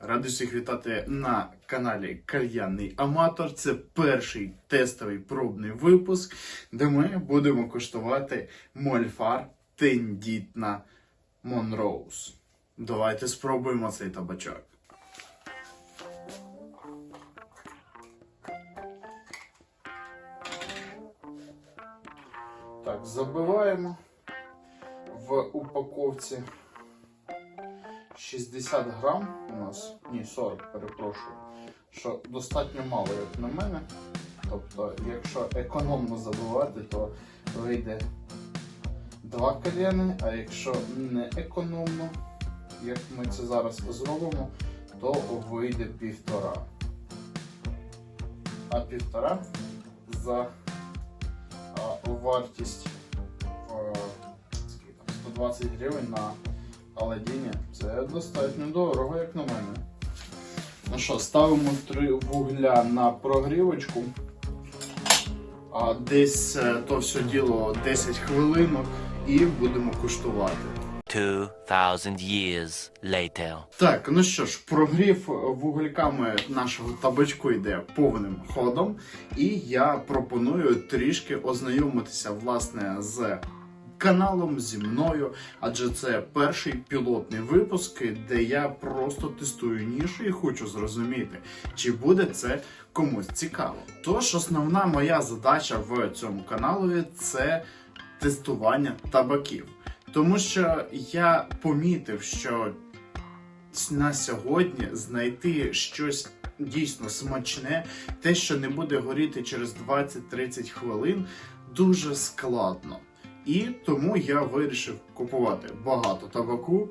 Радий всіх вітати на каналі Кальянний Аматор. Це перший тестовий пробний випуск, де ми будемо коштувати мольфар тендітна Монроуз. Давайте спробуємо цей табачок. Так, забиваємо в упаковці 60 грам у нас, ні, 40, перепрошую, що достатньо мало, як на мене. Тобто, якщо економно забивати, то вийде 2 кальяни, а якщо не економно, як ми це зараз зробимо, то вийде півтора. А півтора за а, вартість е, там, 120 гривень на Аладдіні. Це достатньо дорого, як на мене. Ну що, ставимо три вугля на прогрівочку. А десь е, то все діло 10 хвилинок і будемо куштувати. 2,000 years later. Так, ну що ж, прогрів вугляками нашого табачку йде повним ходом, і я пропоную трішки ознайомитися власне з каналом зі мною, адже це перший пілотний випуск, де я просто тестую нішу і хочу зрозуміти, чи буде це комусь цікаво. Тож основна моя задача в цьому каналі це тестування табаків. Тому що я помітив, що на сьогодні знайти щось дійсно смачне, те, що не буде горіти через 20-30 хвилин, дуже складно. І тому я вирішив купувати багато табаку,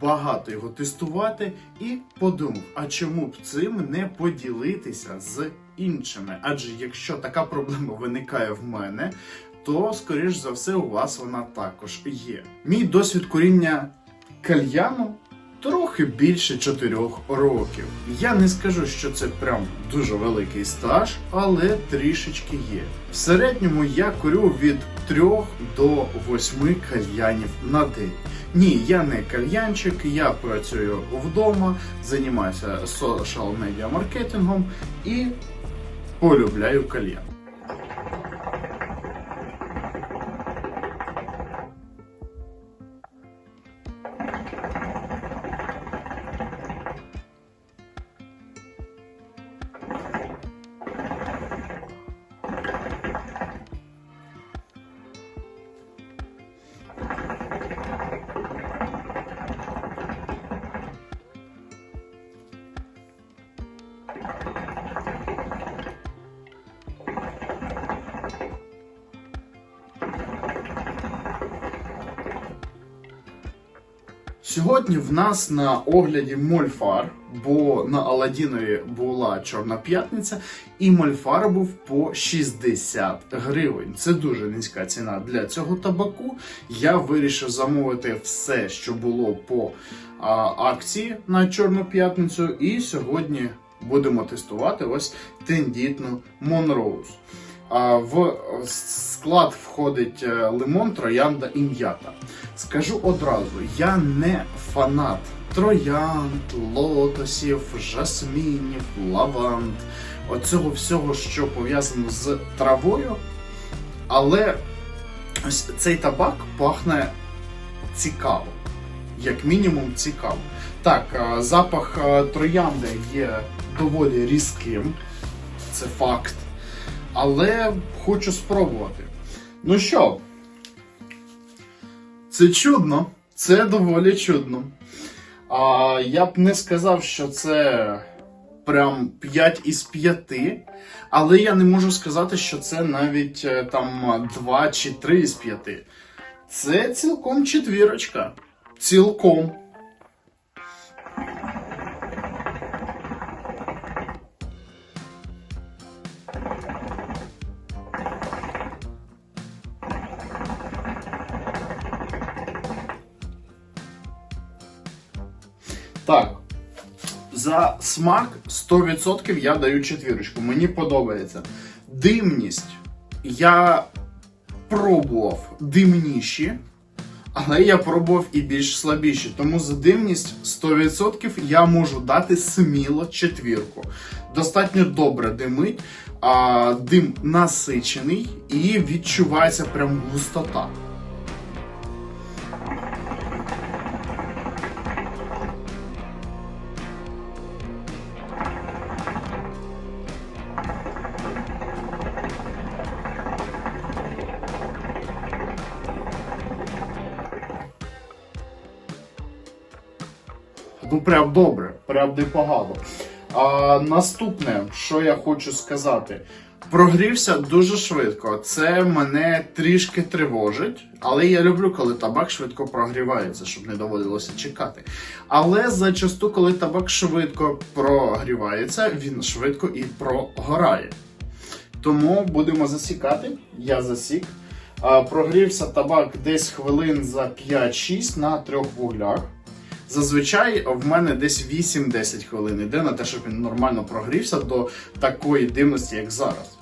багато його тестувати і подумав, а чому б цим не поділитися з іншими? Адже якщо така проблема виникає в мене, то скоріш за все у вас вона також є. Мій досвід куріння кальяну трохи більше 4 років. Я не скажу, що це прям дуже великий стаж, але трішечки є. В середньому я курю від 3 до 8 кальянів на день. Ні, я не кальянчик, я працюю вдома, займаюся social медіа маркетингом і полюбляю кальян. Сьогодні в нас на огляді мольфар, бо на Аладдінові була Чорна п'ятниця, і мольфар був по 60 гривень. Це дуже низька ціна для цього табаку. Я вирішив замовити все, що було по а, акції на Чорну п'ятницю, і сьогодні будемо тестувати ось тендітну Монроуз. В склад входить е, лимон, троянда і м'ята. Скажу одразу, я не фанат троянд, лотосів, жасмінів, лаванд, оцього всього, що пов'язано з травою. Але ось цей табак пахне цікаво. Як мінімум цікаво. Так, е, запах е, троянди є доволі різким, це факт. Але хочу спробувати. Ну що, це чудно, це доволі чудно. А я б не сказав, що це прям 5 із 5, але я не можу сказати, що це навіть е, там 2 чи 3 із 5. Це цілком четвірочка. Цілком. За смак 100% я даю четвірочку. Мені подобається. Димність. Я пробував димніші, Але я пробував і більш слабіші, тому за димність 100% я можу дати сміло четвірку. Достатньо добре димить, а дим насичений і відчувається прям густота. Ну, прям добре, прям непогано. А, наступне, що я хочу сказати. Прогрівся дуже швидко. Це мене трішки тривожить, але я люблю, коли табак швидко прогрівається, щоб не доводилося чекати. Але зачасту, коли табак швидко прогрівається, він швидко і прогорає. Тому будемо засікати. Я засік. Прогрівся табак десь хвилин за 5-6 на трьох вуглях. Зазвичай в мене десь 8-10 хвилин іде на те, щоб він нормально прогрівся до такої димності, як зараз.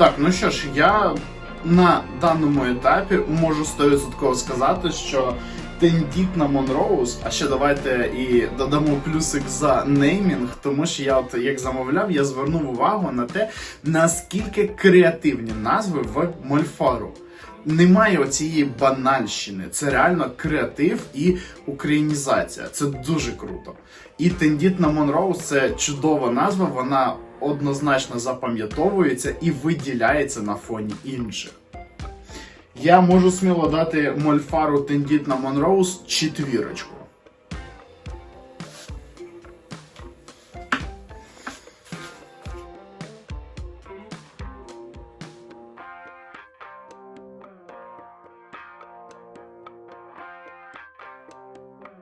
Так, ну що ж, я на даному етапі можу 100% сказати, що тендітна Монроуз, а ще давайте і додамо плюсик за неймінг, тому що я, от як замовляв, я звернув увагу на те, наскільки креативні назви в Мольфару. Немає оцієї банальщини. Це реально креатив і українізація. Це дуже круто. І тендітна Монроуз це чудова назва. Вона однозначно запам'ятовується і виділяється на фоні інших. Я можу сміло дати Мольфару тендітна Монроуз четвірочку.